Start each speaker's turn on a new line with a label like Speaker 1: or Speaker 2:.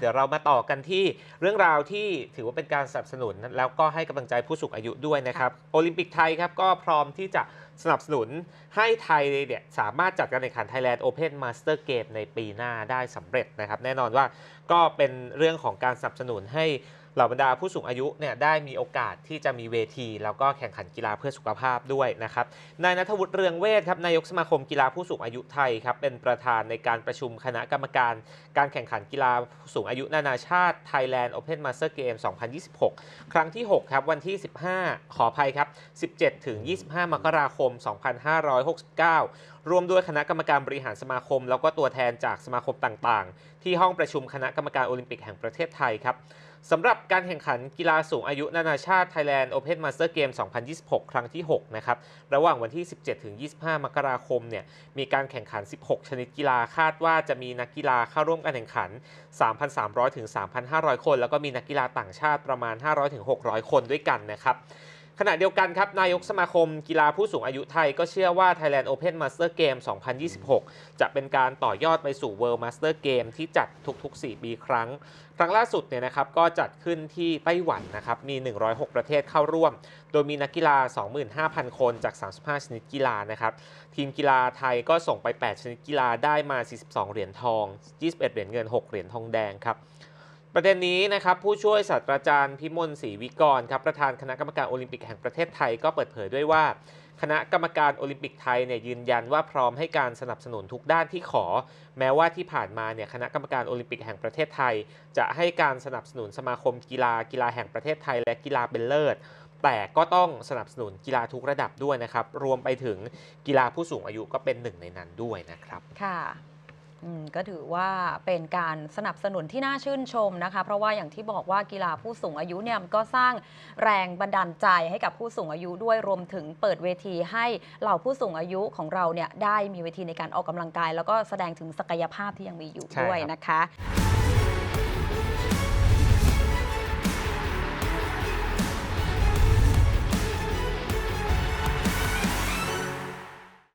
Speaker 1: เดี๋ยวเรามาต่อกันที่เรื่องราวที่ถือว่าเป็นการสนับสนุน แล้วก็ให้กำลังใจผู้สูงอายุด้วยนะครับ โอลิมปิกไทยครับก็พร้อมที่จะสนับสนุนให้ไทยเนี่ยสามารถจัดการแข่งขัน Thailand Open Master Game ในปีหน้าได้สำเร็จนะครับ แน่นอนว่าก็เป็นเรื่องของการสนับสนุนให้ เหล่าบรรดาผู้สูงอายุเนี่ยได้มีโอกาสที่จะมีเวที แล้วก็แข่งขันกีฬาเพื่อสุขภาพด้วยนะครับนายนัทวุฒิเรืองเวทครับนายกสมาคมกีฬาผู้สูงอายุไทยครับเป็นประธานในการประชุมคณะกรรมการ การแข่งขันกีฬาผู้สูงอายุนานาชาติ Thailand Open Master Game 2026 ครั้งที่ 6 ครับ วันที่ 15 ขออภัยครับ 17 ถึง 25 มกราคม 2569รวมด้วยคณะกรรมการบริหารสมาคม แล้วก็ตัวแทนจากสมาคมต่างๆ ที่ห้องประชุมคณะกรรมการโอลิมปิกแห่งประเทศไทยครับสำหรับการแข่งขันกีฬาสูงอายุนานาชาติ Thailand Open Master Game 2026 ครั้งที่ 6 นะครับ ระหว่างวันที่ 17-25 มกราคม เนี่ย มีการแข่งขัน 16 ชนิดกีฬา คาดว่าจะมีนักกีฬาเข้าร่วมการแข่งขัน 3,300-3,500 คน แล้วก็มีนักกีฬาต่างชาติประมาณ 500-600 คนด้วยกันนะครับ ขณะเดียวกันครับ นายกสมาคมกีฬาผู้สูงอายุไทยก็เชื่อว่า Thailand Open Master Game 2026 จะเป็นการต่อยอดไปสู่ World Master Game ที่จัดทุกๆ 4 ปีครั้ง ครั้งล่าสุดเนี่ยนะครับก็จัดขึ้นที่ไต้หวันนะครับมี 106 ประเทศเข้าร่วม โดยมีนักกีฬา 25,000 คนจาก 35 ชนิดกีฬานะครับทีมกีฬาไทยก็ส่งไป 8 ชนิดกีฬาได้มา 42 เหรียญทอง 21 เหรียญเงิน 6 เหรียญทองแดงครับ ประเด็นนี้นะครับผู้ช่วยศาสตราจารย์พิมลศรีวิกรครับประธานคณะกรรมการโอลิมปิกแห่งประเทศไทยก็เปิดเผยด้วยว่า คณะกรรมการโอลิมปิกไทยเนี่ยยืนยันว่าพร้อมให้การสนับสนุนทุกด้านที่ขอ แม้ว่าที่ผ่านมาเนี่ยคณะกรรมการโอลิมปิกแห่งประเทศไทย จะให้การสนับสนุนสมาคมกีฬากีฬาแห่งประเทศไทย และกีฬาเป็นเลิศแต่ก็ต้องสนับสนุนกีฬาทุกระดับด้วยนะครับรวมไปถึงกีฬาผู้สูงอายุก็เป็นหนึ่งในนั้นด้วยนะครับ
Speaker 2: ค่ะ ก็ถือว่าเป็นการสนับสนุนที่น่าชื่นชมนะคะ เพราะว่าอย่างที่บอกว่ากีฬาผู้สูงอายุเนี่ยมันก็สร้างแรงบันดาลใจให้กับผู้สูงอายุด้วยรวมถึงเปิดเวทีให้เหล่าผู้สูงอายุของเราเนี่ยได้มีเวทีในการออกกำลังกาย แล้วก็แสดงถึงศักยภาพที่ยังมีอยู่ด้วย
Speaker 1: ครับ
Speaker 2: นะคะ